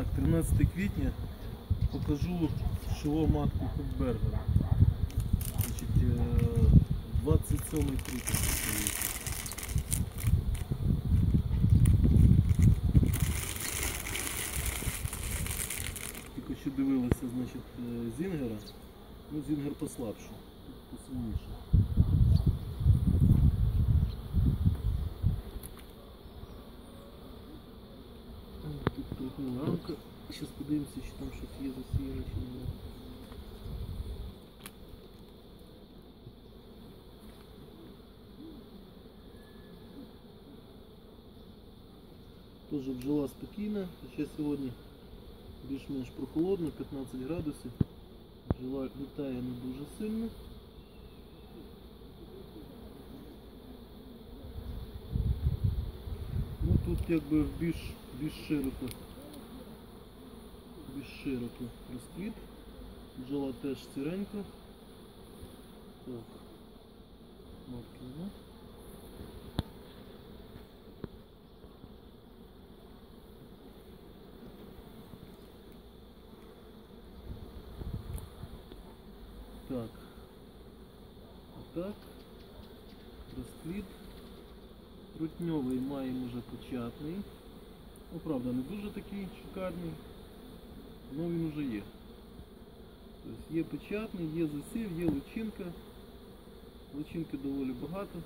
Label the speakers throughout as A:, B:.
A: Так, 13 квітня покажу шило матку Хокбергера. Значить, е, 27 квітня. Тільки що дивилися, значить, е, Зінгера. Ну, Зінгер послабше, тут трохнула рамка. Зараз подивимося, чи там щось є засіяне чи немає. Тоже бджола спокійна, ще сьогодні більш-менш прохолодно, 15 градусів. Бджола літає не дуже сильно. Ну тут якби більш, більш широко. Широко розпліт. Бджола теж сіренька. Так. Матки нема. Так. Отак. Розквіт. Трутньовий маємо вже початний. Ну, правда, не дуже такий шикарний, але він вже є. Тобто є печатний, є засів, є личинка. Личинки доволі багато.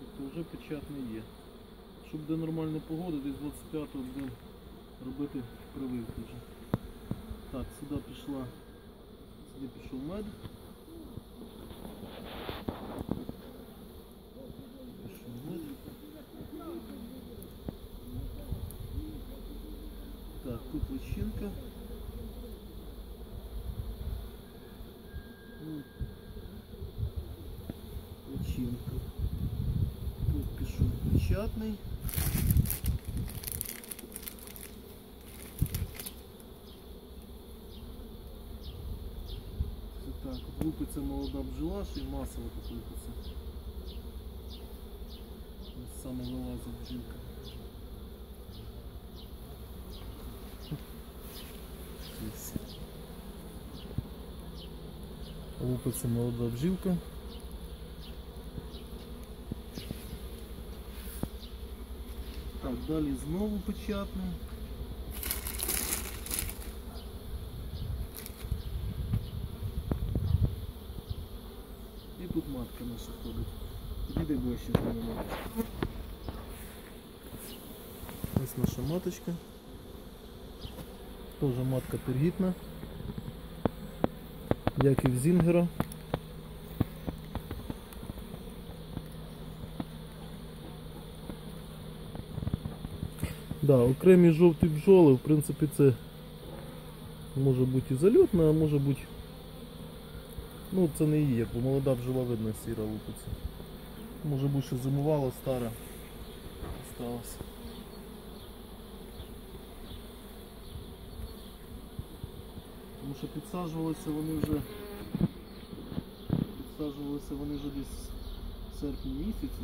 A: Тобто вже печатний є. Щоб буде нормальна погода, десь 25-го будемо робити прививку вже. Так, сюди пішла, сюди пішов мед. Пішов мед. Так, тут личинка. Ну, Личинка. Тут пішов печатний. Це так, от лупиться молода бджола, ще й масово тут лупиться. Ось Саме Лупиться молода бджілка. Так, далі знову печатний. І тут матка наша ходить. Підійди ближче до мене маточка. Ось наша маточка. Тоже матка тергітна. Як і в Зінгера. Да, окремі жовті бджоли, в принципі, це може бути і зальотна, а може бути. Ну, це не її, бо молода бджола видно сіра лупиться. Може бути, що зимувала стара. Осталась. Тому що підсаджувалися вони вже. Підсаджувалися вони вже десь в серпні місяці.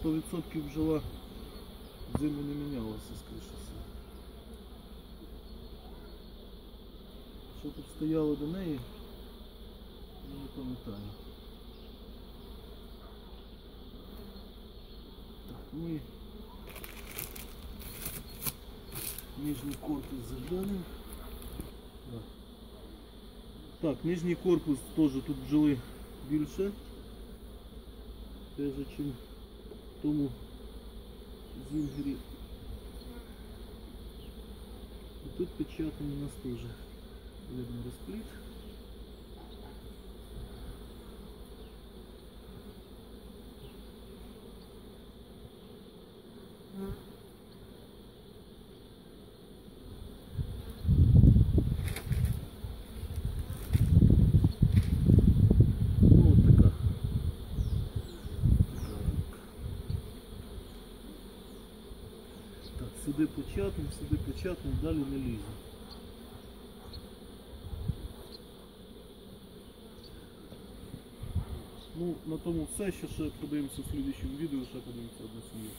A: Сто відсотків бджола зиму не мінялася, скоріше всього. Що тут стояло до неї, я не пам'ятаю. Так, ну і нижній корпус заглянемо. Да. Так, нижній корпус теж тут бджоли більше. Теж чим в тому зінгері. І тут печатний у нас теж видно розпліт. Сюди початник, сюди початник, далі не лізе. Ну, на тому все. Ще ще подивимося в слідчому відео, ще подивимося одну сім'ю.